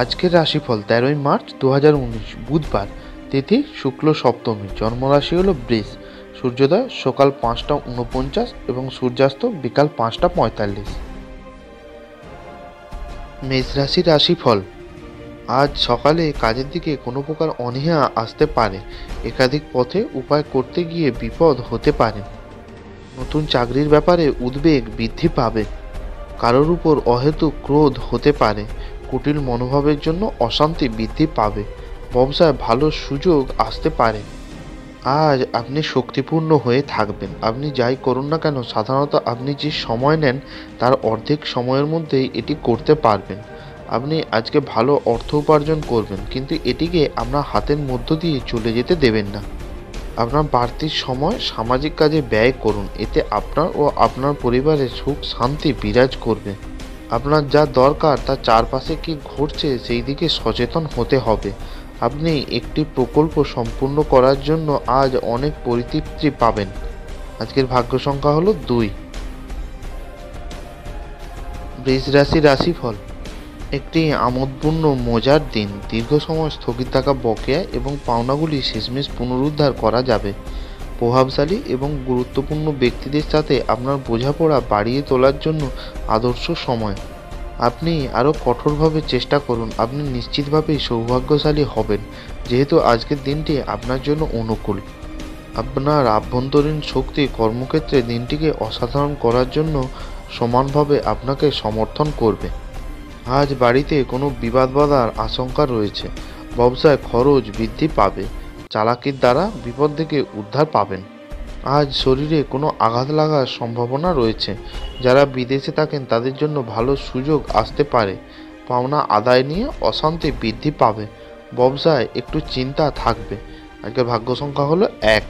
আজকের রাশিফল তেরোই মার্চ দু হাজার উনিশ, বুধবার, তিথি শুক্ল সপ্তমী, জন্মরাশি হলো বৃষ, সূর্যোদয় সকাল পাঁচটা উনপঞ্চাশ এবং সূর্যাস্ত বিকাল পাঁচটা পঁয়তাল্লিশ। মেষ রাশির রাশিফল, আজ সকালে কাজের দিকে কোনো প্রকার অনীহা আসতে পারে, একাধিক পথে উপায় করতে গিয়ে বিপদ হতে পারে। নতুন চাকরির ব্যাপারে উদ্বেগ বৃদ্ধি পাবে, কারোর উপর অহেতুক ক্রোধ হতে পারে কুটিল মনোভাবের জন্য অশান্তি বৃদ্ধি পাবে। ব্যবসায় ভালো সুযোগ আসতে পারে। আজ আপনি শক্তিপূর্ণ হয়ে থাকবেন। আপনি যাই করুন না কেন, সাধারণত আপনি যে সময় নেন, তার অর্ধেক সময়ের মধ্যেই এটি করতে পারবেন। আপনি আজকে ভালো অর্থ উপার্জন করবেন, কিন্তু এটিকে আপনার হাতের মধ্য দিয়ে চলে যেতে দেবেন না। আপনার বাড়তি সময় সামাজিক কাজে ব্যয় করুন। এতে আপনার ও আপনার পরিবারের সুখ শান্তি বিরাজ করবে। আপনার যা দরকার তার চারপাশে কি ঘটছে সেই দিকে সচেতন হতে হবে। আপনি একটি প্রকল্প সম্পূর্ণ করার জন্য আজ অনেক পরিতৃপ্তি পাবেন। আজকের ভাগ্য সংখ্যা হলো দুই। বৃষ রাশি রাশিফল। একটি আমোদপূর্ণ মজার দিন। দীর্ঘ সময় স্থগিত থাকা বকেয়া এবং পাওনাগুলি শেষমেশ পুনরুদ্ধার করা যাবে। প্রভাবশালী এবং গুরুত্বপূর্ণ ব্যক্তিদের সাথে আপনার বোঝাপড়া বাড়িয়ে তোলার জন্য আদর্শ সময়। আপনি আরও কঠোরভাবে চেষ্টা করুন, আপনি নিশ্চিতভাবেই সৌভাগ্যশালী হবেন, যেহেতু আজকের দিনটি আপনার জন্য অনুকূল। আপনার আভ্যন্তরীণ শক্তি কর্মক্ষেত্রে দিনটিকে অসাধারণ করার জন্য সমানভাবে আপনাকে সমর্থন করবে। আজ বাড়িতে কোনো বিবাদ বাধার আশঙ্কা রয়েছে। ব্যবসায় খরচ বৃদ্ধি পাবে। চালাকির দ্বারা বিপদ থেকে উদ্ধার পাবেন। আজ শরীরে কোনো আঘাত লাগার সম্ভাবনা রয়েছে। যারা বিদেশে থাকেন, তাদের জন্য ভালো সুযোগ আসতে পারে। পাওনা আদায় নিয়ে অশান্তি বৃদ্ধি পাবে। ব্যবসায় একটু চিন্তা থাকবে। আজকের ভাগ্য সংখ্যা হলো এক।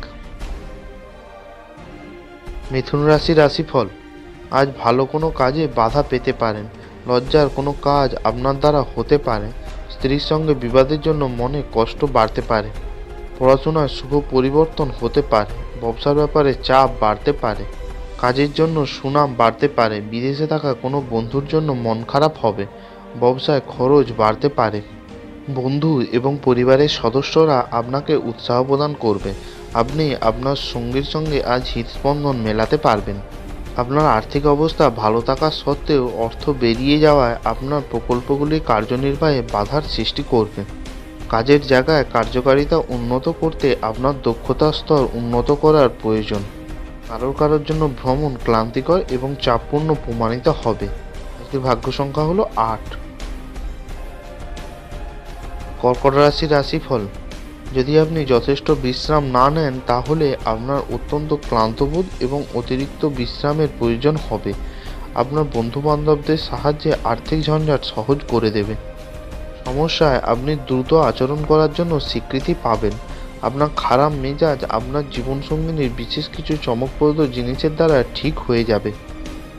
মিথুন রাশি রাশিফল। আজ ভালো কোনো কাজে বাধা পেতে পারেন। লজ্জার কোনো কাজ আপনার দ্বারা হতে পারে। স্ত্রীর সঙ্গে বিবাদের জন্য মনে কষ্ট বাড়তে পারে। পড়াশোনার শুভ পরিবর্তন হতে পারে, ব্যবসার ব্যাপারে চাপ বাড়তে পারে, কাজের জন্য সুনাম বাড়তে পারে, বিদেশে থাকা কোনো বন্ধুর জন্য মন খারাপ হবে, ব্যবসায় খরচ বাড়তে পারে। বন্ধু এবং পরিবারের সদস্যরা আপনাকে উৎসাহ প্রদান করবে, আপনি আপনার সঙ্গীর সঙ্গে আজ হৃদস্পন্দন মেলাতে পারবেন। আপনার আর্থিক অবস্থা ভালো থাকা সত্ত্বেও অর্থ বেরিয়ে যাওয়ায় আপনার প্রকল্পগুলি কার্যনির্বাহে বাধার সৃষ্টি করবে। কাজের জায়গায় কার্যকারিতা উন্নত করতে আপনার দক্ষতা স্তর উন্নত করার প্রয়োজন। কারোর কারোর জন্য ভ্রমণ ক্লান্তিকর এবং চাপপূর্ণ প্রমাণিত হবে। আজকের ভাগ্য সংখ্যা হলো আট। কর্কট রাশি রাশিফল। যদি আপনি যথেষ্ট বিশ্রাম না নেন, তাহলে আপনার অত্যন্ত ক্লান্তবোধ এবং অতিরিক্ত বিশ্রামের প্রয়োজন হবে। আপনার বন্ধুবান্ধবদের সাহায্যে আর্থিক ঝঞ্ঝাট সহজ করে দেবে। সমস্যায় আপনি দ্রুত আচরণ করার জন্য স্বীকৃতি পাবেন। আপনার খারাপ মেজাজ আপনার জীবনসঙ্গিনীর বিশেষ কিছু চমকপ্রদ জিনিসের দ্বারা ঠিক হয়ে যাবে।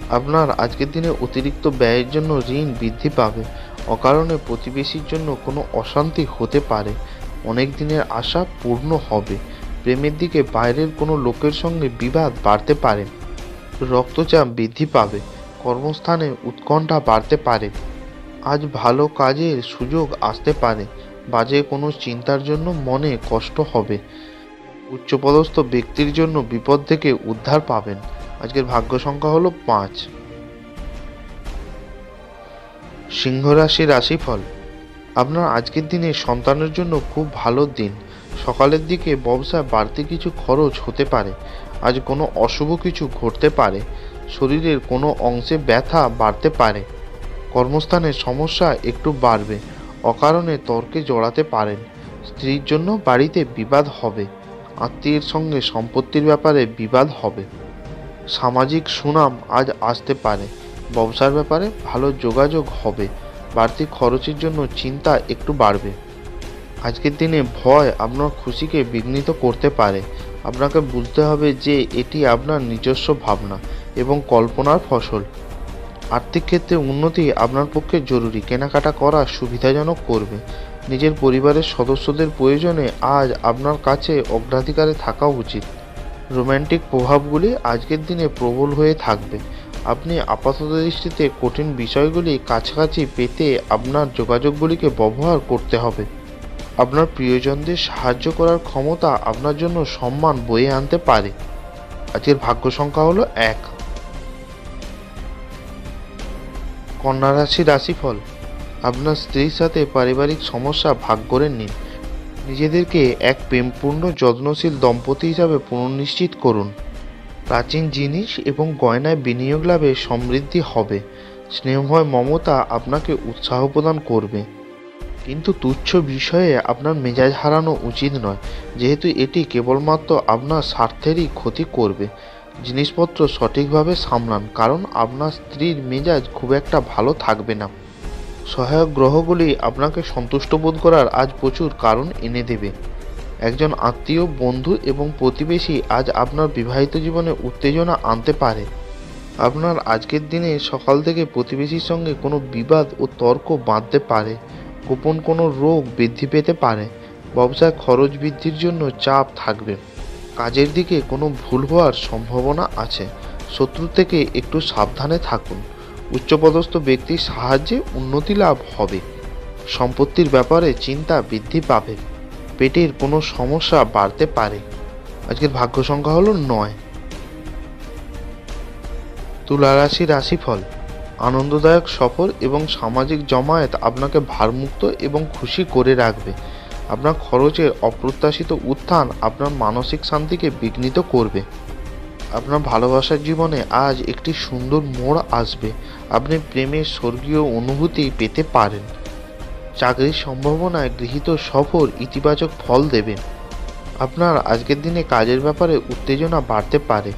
আপনার আজকের দিনে অতিরিক্ত ব্যয়ের জন্য ঋণ বৃদ্ধি পাবে। অকারণে প্রতিবেশীর জন্য কোনো অশান্তি হতে পারে। অনেক দিনের আশা পূর্ণ হবে। প্রেমের দিকে বাইরের কোনো লোকের সঙ্গে বিবাদ বাড়তে পারে। রক্তচাপ বৃদ্ধি পাবে। কর্মস্থানে উৎকণ্ঠা বাড়তে পারে। আজ ভালো কাজের সুযোগ আসতে পারে। বাজে কোনো চিন্তার জন্য মনে কষ্ট হবে। উচ্চপদস্থ ব্যক্তির জন্য বিপদ থেকে উদ্ধার পাবেন। আজকের ভাগ্য সংখ্যা হলো পাঁচ। সিংহ রাশি রাশিফল। আপনার আজকের দিনে সন্তানের জন্য খুব ভালো দিন। সকালের দিকে ব্যবসায় বাড়তি কিছু খরচ হতে পারে। আজ কোনো অশুভ কিছু ঘটতে পারে। শরীরের কোনো অংশে ব্যথা বাড়তে পারে। কর্মস্থানে সমস্যা একটু বাড়বে। অকারণে তর্কে জড়াতে পারেন। স্ত্রীর জন্য বাড়িতে বিবাদ হবে। আত্মীয়ের সঙ্গে সম্পত্তির ব্যাপারে বিবাদ হবে। সামাজিক সুনাম আজ আসতে পারে। ব্যবসার ব্যাপারে ভালো যোগাযোগ হবে। বাড়তি খরচের জন্য চিন্তা একটু বাড়বে। আজকের দিনে ভয় আপনার খুশিকে বিঘ্নিত করতে পারে। আপনাকে বুঝতে হবে যে এটি আপনার নিজস্ব ভাবনা এবং কল্পনার ফসল। আর্থিক ক্ষেত্রে উন্নতি আপনার পক্ষে জরুরি। কেনাকাটা করা সুবিধাজনক করবে। নিজের পরিবারের সদস্যদের প্রয়োজনে আজ আপনার কাছে অগ্রাধিকারে থাকা উচিত। রোম্যান্টিক প্রভাবগুলি আজকের দিনে প্রবল হয়ে থাকবে। আপনি আপাতত দৃষ্টিতে কঠিন বিষয়গুলি কাছাকাছি পেতে আপনার যোগাযোগগুলিকে ব্যবহার করতে হবে। আপনার প্রিয়জনদের সাহায্য করার ক্ষমতা আপনার জন্য সম্মান বয়ে আনতে পারে। আজকের ভাগ্য সংখ্যা হলো এক। কন্যা রাশি রাশিফল। আপনার স্ত্রীর সাথে পারিবারিক সমস্যা ভাগ করে নিন। নিজেদেরকে এক প্রেমপূর্ণ, যত্নশীল দম্পতি হিসাবে পুনর্নিশ্চিত করুন। প্রাচীন জিনিস এবং গয়নায় বিনিয়োগ লাভে সমৃদ্ধি হবে। স্নেহময় মমতা আপনাকে উৎসাহ প্রদান করবে। কিন্তু তুচ্ছ বিষয়ে আপনার মেজাজ হারানো উচিত নয়, যেহেতু এটি কেবলমাত্র আপনার স্বার্থেরই ক্ষতি করবে। জিনিসপত্র সঠিকভাবে সামলান, কারণ আপনার স্ত্রীর মেজাজ খুব একটা ভালো থাকবে না। সহায়ক গ্রহগুলি আপনাকে সন্তুষ্ট বোধ করার আজ প্রচুর কারণ এনে দেবে। একজন আত্মীয়, বন্ধু এবং প্রতিবেশী আজ আপনার বিবাহিত জীবনে উত্তেজনা আনতে পারে। আপনার আজকের দিনে সকাল থেকে প্রতিবেশীর সঙ্গে কোনো বিবাদ ও তর্ক বাঁধতে পারে, গোপন কোনো রোগ বৃদ্ধি পেতে পারে, ব্যবসায় খরচ বৃদ্ধির জন্য চাপ থাকবে। কাজের দিকে কোনো ভুল হওয়ার সম্ভাবনা আছে। শত্রু থেকে একটু সাবধানে থাকুন। উচ্চপদস্থ ব্যক্তির সাহায্যে উন্নতি লাভ হবে। সম্পত্তির ব্যাপারে চিন্তা বৃদ্ধি পাবে। পেটের কোনো সমস্যা বাড়তে পারে। আজকের ভাগ্য সংখ্যা হলো নয়। তুলা রাশি রাশিফল। আনন্দদায়ক সফর এবং সামাজিক জমায়েত আপনাকে ভারমুক্ত এবং খুশি করে রাখবে। আপনার খরচের অপ্রত্যাশিত উত্থান আপনার মানসিক শান্তিকে বিঘ্নিত করবে। আপনার ভালোবাসার জীবনে আজ একটি সুন্দর মোড় আসবে। আপনি প্রেমের স্বর্গীয় অনুভূতি পেতে পারেন। চাকরির সম্ভাবনায় গৃহীত সফর ইতিবাচক ফল দেবে। আপনার আজকের দিনে কাজের ব্যাপারে উত্তেজনা বাড়তে পারে।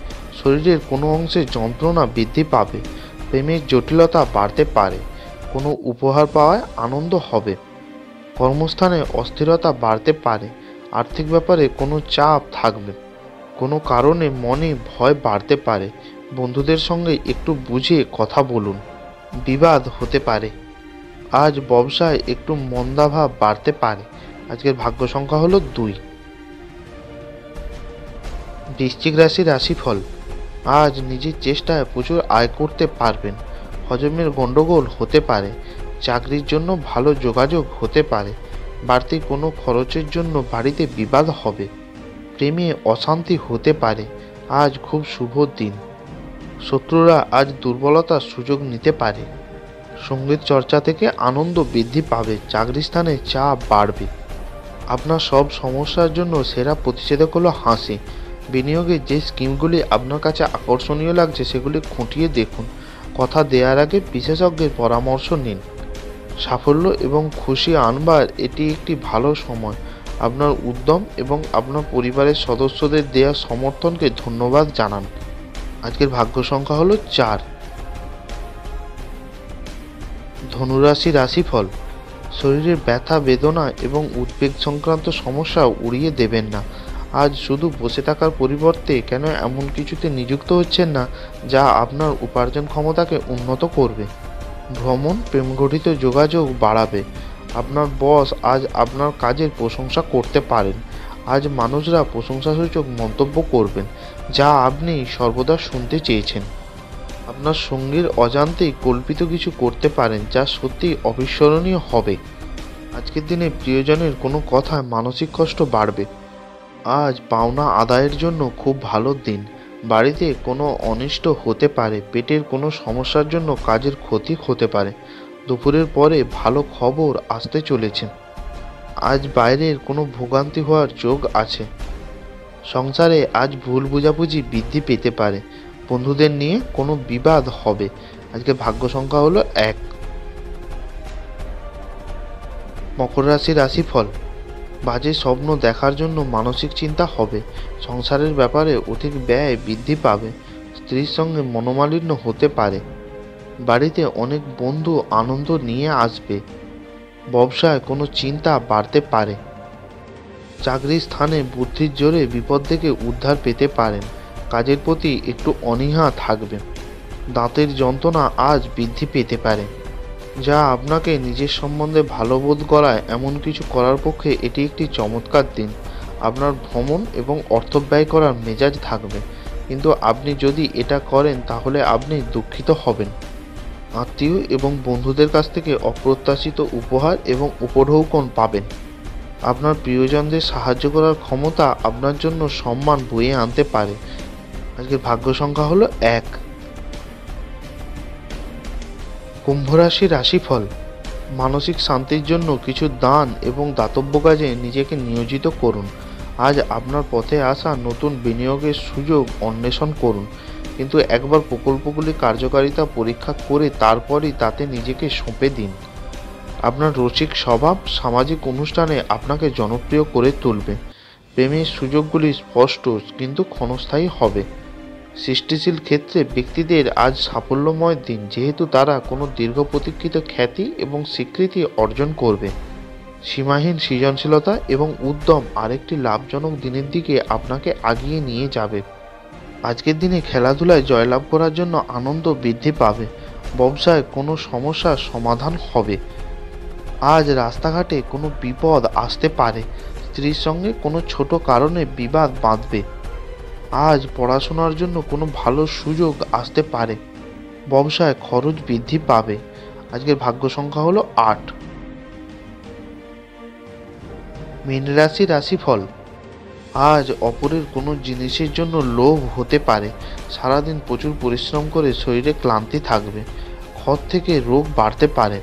শরীরের কোনো অংশে যন্ত্রণা বৃদ্ধি পাবে। প্রেমের জটিলতা বাড়তে পারে। কোনো উপহার পাওয়ায় আনন্দ হবে। কর্মস্থানে অস্থিরতা বাড়তে পারে। আর্থিক ব্যাপারে কোনো চাপ থাকবে। কোনো কারণে মনে ভয় বাড়তে পারে। বন্ধুদের সঙ্গে একটু বুঝে কথা বলুন। বিবাদ হতে পারে। আজ ব্যবসায় একটু মন্দাভাব বাড়তে পারে। আজকের ভাগ্য সংখ্যা হলো দুই। বৃশ্চিক রাশি রাশিফল। আজ নিজের চেষ্টায় প্রচুর আয় করতে পারবেন। হজমের গণ্ডগোল হতে পারে। চাকরির জন্য ভালো যোগাযোগ হতে পারে। বাড়তি কোনো খরচের জন্য বাড়িতে বিবাদ হবে। প্রেমে অশান্তি হতে পারে। আজ খুব শুভ দিন। শত্রুরা আজ দুর্বলতার সুযোগ নিতে পারে। সংগীত চর্চা থেকে আনন্দ বৃদ্ধি পাবে। চাকরি স্থানে চাপ বাড়বে। আপনার সব সমস্যার জন্য সেরা প্রতিষেধক হলো হাসি। বিনিয়োগে যে স্কিমগুলি আপনার কাছে আকর্ষণীয় লাগছে সেগুলি খুঁটিয়ে দেখুন। কথা দেওয়ার আগে বিশেষজ্ঞের পরামর্শ নিন। সাফল্য এবং খুশি আনবার এটি একটি ভালো সময়। আপনার উদ্যম এবং আপনার পরিবারের সদস্যদের দেওয়া সমর্থনকে ধন্যবাদ জানান। আজকের ভাগ্য সংখ্যা হলো চার। ধনুরাশি রাশিফল। শরীরের ব্যথা, বেদনা এবং উদ্বেগ সংক্রান্ত সমস্যা উড়িয়ে দেবেন না। আজ শুধু বসে থাকার পরিবর্তে কেন এমন কিছুতে নিযুক্ত হচ্ছেন না, যা আপনার উপার্জন ক্ষমতাকে উন্নত করবে? ভ্রমণ, প্রেমঘটিত যোগাযোগ বাড়াবে। আপনার বস আজ আপনার কাজের প্রশংসা করতে পারেন। আজ মানুষরা প্রশংসাসূচক মন্তব্য করবেন, যা আপনি সর্বদা শুনতে চেয়েছেন। আপনার সঙ্গীর অজান্তেই কল্পিত কিছু করতে পারেন, যা সত্যি অবিস্মরণীয় হবে। আজকের দিনে প্রিয়জনের কোনো কথায় মানসিক কষ্ট বাড়বে। আজ পাওনা আদায়ের জন্য খুব ভালো দিন। বাড়িতে কোনো অনিষ্ট হতে পারে, পেটের কোনো সমস্যার জন্য কাজের ক্ষতি হতে পারে। দুপুরের পরে ভালো খবর আসতে চলেছে। আজ বাইরের কোনো ভোগান্তি হওয়ার যোগ আছে। সংসারে আজ ভুল বোঝাবুঝি বৃদ্ধি পেতে পারে। বন্ধুদের নিয়ে কোনো বিবাদ হবে। আজকে ভাগ্য সংখ্যা হলো এক। মকর রাশি রাশিফল। বাজে স্বপ্ন দেখার জন্য মানসিক চিন্তা হবে। সংসারের ব্যাপারে অধিক ব্যয় বৃদ্ধি পাবে। স্ত্রীর সঙ্গে মনোমালিন্য হতে পারে। বাড়িতে অনেক বন্ধু আনন্দ নিয়ে আসবে। ব্যবসায় কোনো চিন্তা বাড়তে পারে। চাকরির স্থানে বুদ্ধির জোরে বিপদ থেকে উদ্ধার পেতে পারেন। কাজের প্রতি একটু অনীহা থাকবে। দাঁতের যন্ত্রণা আজ বৃদ্ধি পেতে পারে। যা আপনাকে নিজের সম্বন্ধে ভালো বোধ করায় এমন কিছু করার পক্ষে এটি একটি চমৎকার দিন। আপনার ভ্রমণ এবং অর্থ ব্যয় করার মেজাজ থাকবে। কিন্তু আপনি যদি এটা করেন, তাহলে আপনি দুঃখিত হবেন। আত্মীয় এবং বন্ধুদের কাছ থেকে অপ্রত্যাশিত উপহার এবং উপঢৌকন পাবেন। আপনার প্রিয়জনদের সাহায্য করার ক্ষমতা আপনার জন্য সম্মান বয়ে আনতে পারে। আজকের ভাগ্য সংখ্যা হলো এক। কুম্ভ রাশি রাশিফল, মানসিক শান্তির জন্য কিছু দান এবং দাতব্য কাজে নিজেকে নিয়োজিত করুন। আজ আপনার পথে আসা নতুন বিনিয়োগের সুযোগ অন্বেষণ করুন। কিন্তু একবার প্রকল্পগুলি কার্যকারিতা পরীক্ষা করে তারপরই তাতে নিজেকে সঁপে দিন। আপনার রসিক স্বভাব সামাজিক অনুষ্ঠানে আপনাকে জনপ্রিয় করে তুলবে। প্রেমের সুযোগগুলি স্পষ্ট কিন্তু ক্ষণস্থায়ী হবে। সৃষ্টিশীল ক্ষেত্রে ব্যক্তিদের আজ সাফল্যময় দিন, যেহেতু তারা কোনো দীর্ঘ প্রতীক্ষিত খ্যাতি এবং স্বীকৃতি অর্জন করবে। সীমাহীন সৃজনশীলতা এবং উদ্যম আরেকটি লাভজনক দিনের দিকে আপনাকে আগিয়ে নিয়ে যাবে। আজকের দিনে খেলাধুলায় জয়লাভ করার জন্য আনন্দ বৃদ্ধি পাবে। ব্যবসায় কোনো সমস্যার সমাধান হবে। আজ রাস্তাঘাটে কোনো বিপদ আসতে পারে। স্ত্রীর সঙ্গে কোনো ছোট কারণে বিবাদ বাঁধবে। আজ পড়াশোনার জন্য কোনো ভালো সুযোগ আসতে পারে। ব্যবসায় খরচ বৃদ্ধি পাবে। আজকের ভাগ্য সংখ্যা হলো আট। মীন রাশি রাশিফল। আজ অপরের কোনো জিনিসের জন্য লোভ হতে পারে। সারাদিন প্রচুর পরিশ্রম করে শরীরে ক্লান্তি থাকবে। ক্ষত থেকে রোগ বাড়তে পারে।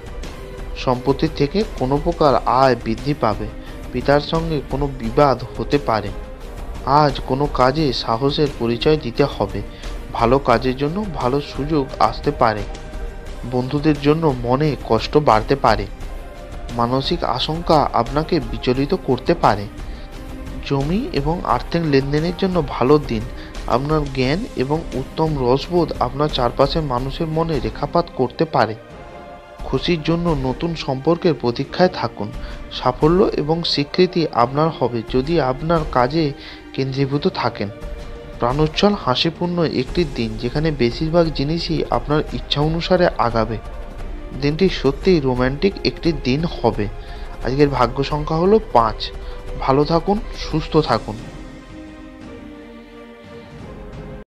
সম্পত্তি থেকে কোনো প্রকার আয় বৃদ্ধি পাবে। পিতার সঙ্গে কোনো বিবাদ হতে পারে। আজ কোনো কাজে সাহসের পরিচয় দিতে হবে। ভালো কাজের জন্য ভালো সুযোগ আসতে পারে। বন্ধুদের জন্য মনে কষ্ট বাড়তে পারে। মানসিক আশঙ্কা আপনাকে বিচলিত করতে পারে। জমি এবং আর্থিক লেনদেনের জন্য ভালো দিন। আপনার জ্ঞান এবং উত্তম রসবোধ আপনার চারপাশের মানুষের মনে রেখাপাত করতে পারে। খুশির জন্য নতুন সম্পর্কের প্রতীক্ষায় থাকুন। সাফল্য এবং স্বীকৃতি আপনার হবে। যদি আপনার কাজে কেন্দ্রীভূত থাকেন। প্রাণোচ্ছল, হাসিপূর্ণ একটি দিন যেখানে বেশিরভাগ জিনিসই আপনার ইচ্ছা অনুসারে আগাবে। দিনটি সত্যিই রোম্যান্টিক একটি দিন হবে। আজকের ভাগ্য সংখ্যা হলো পাঁচ। ভালো থাকুন, সুস্থ থাকুন।